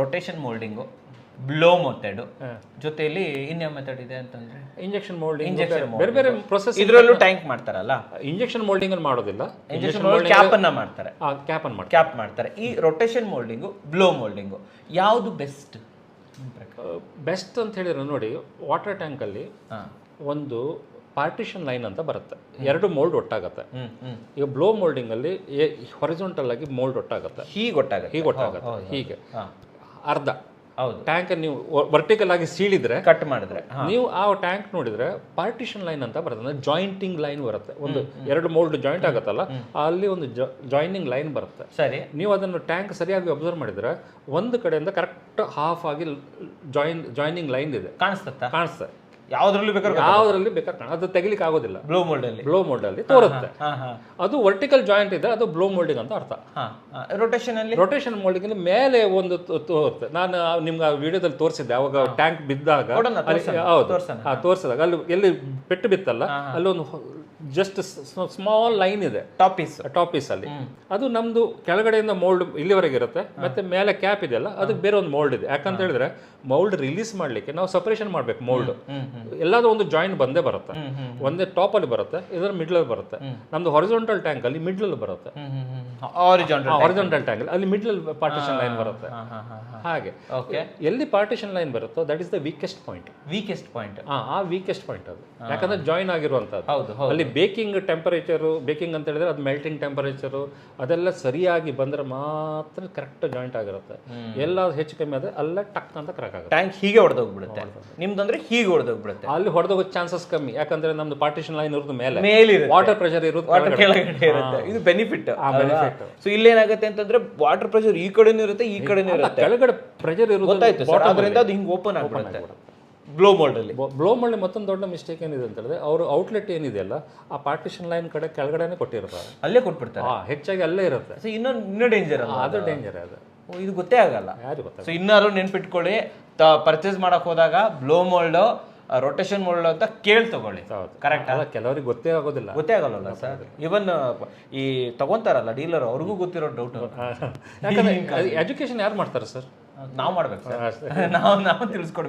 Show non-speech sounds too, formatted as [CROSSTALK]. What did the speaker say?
Rotation ಮೋಲ್ಡಿಂಗು blow method ಜೊತೆಯಲ್ಲಿ ಇನ್ಯಾವ method ಇದೆ ಅಂತಂದ್ರೆ ಇಂಜೆಕ್ಷನ್ ಮೋಲ್ಡಿಂಗ್ ಇಂಜೆಕ್ಷನ್ ಬೇರೆ ಬೇರೆ ಪ್ರೊಸೆಸ್ ಇದರಲ್ಲೂ ಟ್ಯಾಂಕ್ ಮಾಡ್ತಾರಲ್ಲ? ಇಂಜೆಕ್ಷನ್ ಮೋಲ್ಡಿಂಗ್ ಅಲ್ಲಿ ಮಾಡೋದಿಲ್ಲ. ಇಂಜೆಕ್ಷನ್ ಕ್ಯಾಪ್ ಅನ್ನ ಮಾಡ್ತಾರೆ. ಕ್ಯಾಪ್ ಅನ್ನು ಮಾಡ್ತಾರೆ. ಕ್ಯಾಪ್ ಮಾಡ್ತಾರೆ. ಈ ರೊಟೇಷನ್ ಮೋಲ್ಡಿಂಗು ಬ್ಲೋ ಮೋಲ್ಡಿಂಗು ಯಾವುದು ಬೆಸ್ಟ್ ಬೆಸ್ಟ್ ಅಂತ ಹೇಳಿದ್ರೆ ನೋಡಿ ವಾಟರ್ ಟ್ಯಾಂಕಲ್ಲಿ ಒಂದು ಪಾರ್ಟಿಷನ್ ಲೈನ್ ಅಂತ ಬರುತ್ತೆ. ಎರಡು ಮೋಲ್ಡ್ ಒಟ್ಟಾಗತ್ತೆ. ಈಗ ಬ್ಲೋ ಮೋಲ್ಡಿಂಗ್ ಅಲ್ಲಿ ಹೊರಿಜಾಂಟಲ್ ಆಗಿ ಮೋಲ್ಡ್ ಒಟ್ಟಾಗತ್ತೆ. ಹೀಗೆ ಗೊತ್ತಾಗುತ್ತೆ ಹೀಗೆ ಒಟ್ಟಾಗತ್ತೆ. ಹೀಗೆ. ಅರ್ಧ. ಹೌದು. ಟ್ಯಾಂಕ್ ನೀವು ವರ್ಟಿಕಲ್ ಆಗಿ ಸೀಳಿದ್ರೆ ಕಟ್ ಮಾಡಿದ್ರೆ ನೀವು ಆ ಟ್ಯಾಂಕ್ ನೋಡಿದ್ರೆ ಪಾರ್ಟಿಷನ್ ಲೈನ್ ಅಂತ ಬರುತ್ತೆ. ಅಂದ್ರೆ ಜಾಯಿಂಟಿಂಗ್ ಲೈನ್ ಬರುತ್ತೆ. ಒಂದು ಎರಡು ಮೋಲ್ಡ್ ಜಾಯಿಂಟ್ ಆಗುತ್ತಲ್ಲ ಅಲ್ಲಿ ಒಂದು ಜಾಯಿನಿಂಗ್ ಲೈನ್ ಬರುತ್ತೆ. ಸರಿ. ನೀವು ಅದನ್ನು ಟ್ಯಾಂಕ್ ಸರಿಯಾಗಿ ಅಬ್ಸರ್ವ್ ಮಾಡಿದ್ರೆ ಒಂದು ಕಡೆಯಿಂದ ಕರೆಕ್ಟ್ ಹಾಫ್ ಆಗಿ ಜಾಯಿನ್ ಜಾಯಿನಿಂಗ್ ಲೈನ್ ಇದೆ. ಕಾಣಿಸ್ತಾ ಕಾಣಿಸ್ತದೆ. ಯಾವ್ದ್ರಲ್ಲೂ ಬೇಕಾದ್ರೆ ಯಾವ್ದ್ರಲ್ಲಿ ಬೇಕಾದ್ರೆ ಕಾಣ ಅದು ತೆಗಿಲಿಕ್ಕೆ ಆಗೋದಿಲ್ಲ. ಬ್ಲೋ ಮೋಲ್ಡಲ್ಲಿ ಬ್ಲೋ ಮೋಲ್ಡ್ ಅಲ್ಲಿ ತೋರುತ್ತೆ. ಅದು ವರ್ಟಿಕಲ್ ಜಾಯಿಂಟ್ ಇದೆ ಅದು ಬ್ಲೋ ಮೋಲ್ಡಿಂಗ್ ಅಂತ ಅರ್ಥ. ರೊಟೇಷನ್ ಅಲ್ಲಿ? ರೊಟೇಷನ್ ಮೋಲ್ಡಿಂಗ್ ಅಲ್ಲಿ ಮೇಲೆ ಒಂದು ತೋರುತ್ತೆ. ನಾನು ನಿಮ್ಗೆ ಆ ವಿಡಿಯೋದಲ್ಲಿ ತೋರಿಸಿದ್ದೆ. ಅವಾಗ ಟ್ಯಾಂಕ್ ಬಿದ್ದಾಗ ಅಲ್ಲಿ- ಹೌದು. ತೋರಿಸಿದಾಗ ತೋರ್ಸಿದಾಗ ಅಲ್ಲಿ ಎಲ್ಲಿ ಪೆಟ್ಟು ಬಿತ್ತಲ್ಲ ಅಲ್ಲಿ ಒಂದು ಜಸ್ಟ್ ಸ್ಮಾಲ್ ಲೈನ್ ಇದೆ. ಟಾಪ್ ಪೀಸ್ ಟಾಪ್ ಪೀಸ್ ಅಲ್ಲಿ. ಅದು ನಮ್ದು ಕೆಳಗಡೆಯಿಂದ ಮೋಲ್ಡ್ ಇಲ್ಲಿವರೆಗೆ ಇರುತ್ತೆ ಮತ್ತೆ ಮೇಲೆ ಕ್ಯಾಪ್ ಇದೆಯಲ್ಲ ಅದಕ್ಕೆ ಬೇರೆ ಒಂದು ಮೋಲ್ಡ್ ಇದೆ. ಯಾಕಂತ ಹೇಳಿದ್ರೆ ಮೌಲ್ಡ್ ರಿಲೀಸ್ ಮಾಡ್ಲಿಕ್ಕೆ ನಾವು ಸಪರೇಷನ್ ಮಾಡ್ಬೇಕು ಮೋಲ್ಡ್ ಎಲ್ಲಾದ್ರೂ ಒಂದು ಜಾಯಿಂಟ್ ಬಂದೇ ಬರುತ್ತೆ. ಒಂದೇ ಟಾಪ್ ಅಲ್ಲಿ ಬರುತ್ತೆ ಇದರ ಮಿಡ್ಲ್ ಅಲ್ಲಿ ಬರುತ್ತೆ. ನಮ್ದು ಹೊರಿಜೋಂಟಲ್ ಟ್ಯಾಂಕ್ ಅಲ್ಲಿ ಮಿಡ್ಲ್ ಅಲ್ಲಿ ಬರುತ್ತೆ. ಹೊರಿಜೊಂಟಲ್ ಟ್ಯಾಂಕ್ ಅಲ್ಲಿ. ಮಿಡ್ಲ್ ಅಲ್ಲಿ. ಪಾರ್ಟಿಷನ್ ಲೈನ್ ಬರುತ್ತೆ. ಹಾಗೆ. ಓಕೆ ಎಲ್ಲಿ ಪಾರ್ಟಿಷನ್ ಲೈನ್ ಬರುತ್ತೋ that is the weakest point weakest point ಆ ವೀಕೆಸ್ಟ್ ಪಾಯಿಂಟ್ ಅದು. ಯಾಕಂದ್ರೆ ಜಾಯಿನ್ ಆಗಿರುವಂತದ್ದು ಅಲ್ಲಿ ಬೇಕಿಂಗ್ ಟೆಂಪರೇಚರು ಬೇಕಿಂಗ್ ಅಂತ ಹೇಳಿದ್ರೆ ಅದು ಮೆಲ್ಟಿಂಗ್ ಟೆಂಪರೇಚರು ಅದೆಲ್ಲ ಸರಿಯಾಗಿ ಬಂದ್ರೆ ಮಾತ್ರ ಕರೆಕ್ಟ್ ಜಾಯಿಂಟ್ ಆಗಿರುತ್ತೆ. ಎಲ್ಲ ಹೆಚ್ಚು ಕಮ್ಮಿ ಆದರೆ ಅಲ್ಲ ಟಕ್ ಅಂತ ಕರೆಕ್ಟ್ ಆಗುತ್ತೆ. ಟ್ಯಾಂಕ್ ಹೀಗೆ ಹೊಡೆದೋಗ್ಬಿಡುತ್ತೆ. ನಿಮ್ದಂದ್ರೆ ಹೀಗೆ ಹೊಡೆದೋಗ್ಬಿಡುತ್ತೆ. ಅಲ್ಲಿ ಹೊಡೆದೋಗೋ ಚಾನ್ಸಸ್ ಕಮ್ಮಿ. ಯಾಕಂದ್ರೆ ನಮ್ದು ಪಾರ್ಟಿಷನ್ ಲೈನ್ ಇರೋದು ಮೇಲೆ. ಮೇಲೆ ವಾಟರ್ ಪ್ರೆಷರ್ ಇರುತ್ತೆ ವಾಟರ್ ಕೆಳಗಡೆ. ಇರುತ್ತೆ. ಇದು ಬೆನಿಫಿಟ್ ಬೆನಿಫಿಟ್ ಸೊ ಇಲ್ಲೇನಾಗುತ್ತೆ ಅಂತಂದ್ರೆ ವಾಟರ್ ಪ್ರೆಷರ್ ಈ ಕಡೆನೂ ಇರುತ್ತೆ ಈ ಕಡೆನೂ ಇರುತ್ತೆ. ಕೆಳಗಡೆ ಪ್ರೆಷರ್ ಇರುತ್ತೆ ಅದರಿಂದ ಅದು ಹಿಂಗೆ ಓಪನ್ ಆಗ್ಬಿಡುತ್ತೆ. ಬ್ಲೋ ಮೋಲ್ಡಲ್ಲಿ ಬ್ಲೋ ಮೋಲ್ಡ್ ಮತ್ತೊಂದು ದೊಡ್ಡ ಮಿಸ್ಟೇಕ್ ಏನಿದೆ ಅಂತ ಹೇಳಿದ್ರೆ ಅವರು ಔಟ್ಲೆಟ್ ಏನಿದೆಯಲ್ಲ ಆ ಪಾರ್ಟಿಷನ್ ಲೈನ್ ಕಡೆ ಕೆಳಗಡೆನೆ ಕೊಟ್ಟಿರ್ತಾರೆ. ಅಲ್ಲೇ ಕೊಟ್ಬಿಡ್ತಾರೆ. ಹಾಂ ಹೆಚ್ಚಾಗಿ ಅಲ್ಲೇ ಇರುತ್ತೆ. ಸೊ ಇನ್ನೊಂದು ಇನ್ನೂ ಡೇಂಜರ್ ಅದು ಡೇಂಜರ್ ಅದು. ಇದು ಗೊತ್ತೇ ಆಗಲ್ಲ. ಯಾರು ಗೊತ್ತಾ ಸೊ ಇನ್ನಾರು ನೆನ್ಪಿಟ್ಕೊಳ್ಳಿ ತ ಪರ್ಚೇಸ್ ಮಾಡಕ್ ಹೋದಾಗ ಬ್ಲೋ ಮೋಲ್ಡ್ ರೊಟೇಷನ್ ಮೋಲ್ಡ್ ಅಂತ ಕೇಳಿ ತಗೊಳ್ಳಿ. ಕರೆಕ್ಟ್ ಅಲ್ಲ ಕೆಲವರಿಗೆ ಗೊತ್ತೇ ಆಗೋದಿಲ್ಲ. ಗೊತ್ತೇ ಆಗಲ್ಲ ಸರ್? ಇವನ್ ಈ ತಗೊಂತಾರಲ್ಲ ಡೀಲರ್ ಅವ್ರಿಗೂ ಗೊತ್ತಿರೋ ಡೌಟ್ ಯಾಕಂದ್ರೆ ಎಜುಕೇಶನ್ ಯಾರು ಮಾಡ್ತಾರೆ ಸರ್? ನಾವು ಮಾಡ್ಬೇಕು ನಾವು [LAUGHS] ನಾವು ತಿಳಿಸ್ಕೊಡ್ಬೇಕು.